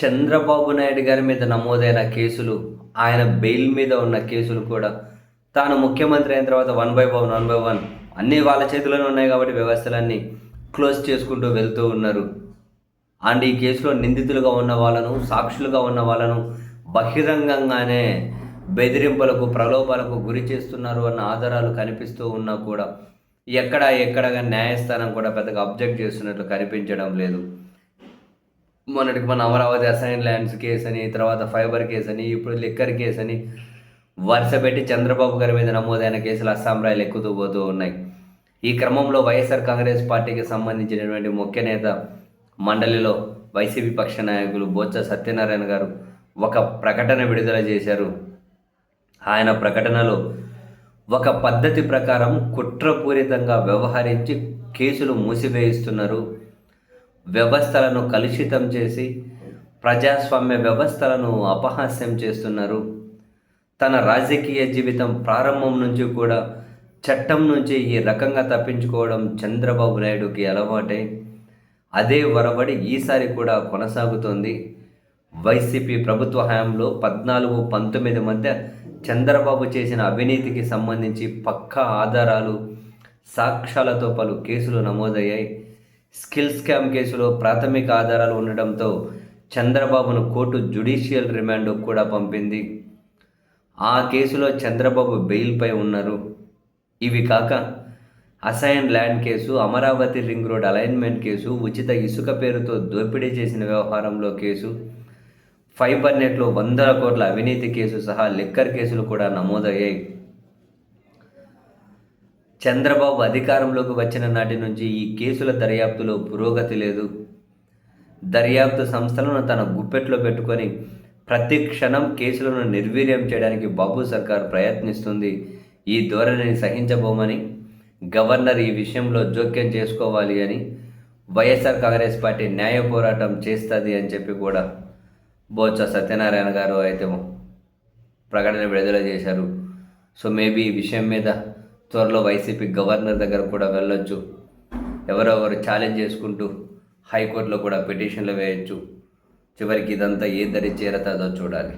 చంద్రబాబు నాయుడు గారి మీద నమోదైన కేసులు ఆయన బెయిల్ మీద ఉన్న కేసులు కూడా తాను ముఖ్యమంత్రి అయిన తర్వాత one by one one by one అన్నీ వాళ్ళ చేతిలోనే ఉన్నాయి కాబట్టి వ్యవస్థలన్నీ క్లోజ్ చేసుకుంటూ వెళ్తూ ఉన్నారు. అండ్ ఈ కేసులో నిందితులుగా ఉన్న వాళ్ళను సాక్షులుగా ఉన్న వాళ్ళను బహిరంగంగానే బెదిరింపులకు ప్రలోభాలకు గురి చేస్తున్నారు అన్న ఆధారాలు కనిపిస్తూ ఉన్నా కూడా ఎక్కడ ఎక్కడగా న్యాయస్థానం కూడా పెద్దగా అబ్జెక్ట్ చేస్తున్నట్లు కనిపించడం లేదు. మొన్నటికి మన అమరావతి అసైన్ ల్యాండ్స్ కేసు అని తర్వాత ఫైబర్ కేసు అని ఇప్పుడు లిక్కర్ కేసు అని వరుస పెట్టి చంద్రబాబు గారి మీద నమోదైన కేసులు అస్సాంరాయిలు ఎక్కుతూ పోతూ ఉన్నాయి. ఈ క్రమంలో వైఎస్ఆర్ కాంగ్రెస్ పార్టీకి సంబంధించినటువంటి ముఖ్య నేత మండలిలో వైసీపీ పక్ష నాయకులు బొత్స సత్యనారాయణ గారు ఒక ప్రకటన విడుదల చేశారు. ఆయన ప్రకటనలో ఒక పద్ధతి ప్రకారం కుట్రపూరితంగా వ్యవహరించి కేసులు మూసివేయిస్తున్నారు. వ్యవస్థలను కలుషితం చేసి ప్రజాస్వామ్య వ్యవస్థలను అపహాస్యం చేస్తున్నారు. తన రాజకీయ జీవితం ప్రారంభం నుంచి కూడా చట్టం నుంచి ఈ రకంగా తప్పించుకోవడం చంద్రబాబు నాయుడుకి అలవాటే. అదే వరవడి ఈసారి కూడా కొనసాగుతోంది. వైసీపీ ప్రభుత్వ హయాంలో పద్నాలుగు పంతొమ్మిది మధ్య చంద్రబాబు చేసిన అవినీతికి సంబంధించి పక్కా ఆధారాలు సాక్ష్యాలతో పలు కేసులు నమోదయ్యాయి. స్కిల్ స్కామ్ కేసులో ప్రాథమిక ఆధారాలు ఉండడంతో చంద్రబాబును కోర్టు జుడిషియల్ రిమాండ్ కూడా పంపింది. ఆ కేసులో చంద్రబాబు బెయిల్పై ఉన్నారు. ఇవి కాక assign land case Amaravati ring road alignment case ఉచిత ఇసుక పేరుతో దోపిడీ చేసిన వ్యవహారంలో కేసు ఫైబర్ నెట్లో వందల కోట్ల అవినీతి కేసు సహా లిక్కర్ కేసులు కూడా నమోదయ్యాయి. చంద్రబాబు అధికారంలోకి వచ్చిన నాటి నుంచి ఈ కేసుల దర్యాప్తులో పురోగతి లేదు. దర్యాప్తు సంస్థలను తన గుప్పెట్లో పెట్టుకొని ప్రతి క్షణం కేసులను నిర్వీర్యం చేయడానికి బాబు సర్కార్ ప్రయత్నిస్తుంది. ఈ ధోరణిని సహించబోమని గవర్నర్ ఈ విషయంలో జోక్యం చేసుకోవాలి అని వైఎస్ఆర్ కాంగ్రెస్ పార్టీ న్యాయ పోరాటం చేస్తుంది అని చెప్పి కూడా బోత్స సత్యనారాయణ గారు అయితే ప్రకటన విడుదల చేశారు. సో మేబీ ఈ విషయం మీద త్వరలో వైసీపీ గవర్నర్ దగ్గర కూడా వెళ్ళొచ్చు. ఎవరెవరు ఛాలెంజ్ చేసుకుంటూ హైకోర్టులో కూడా పిటిషన్లు వేయచ్చు. చివరికి ఇదంతా ఏ దరి చేరతాదో చూడాలి.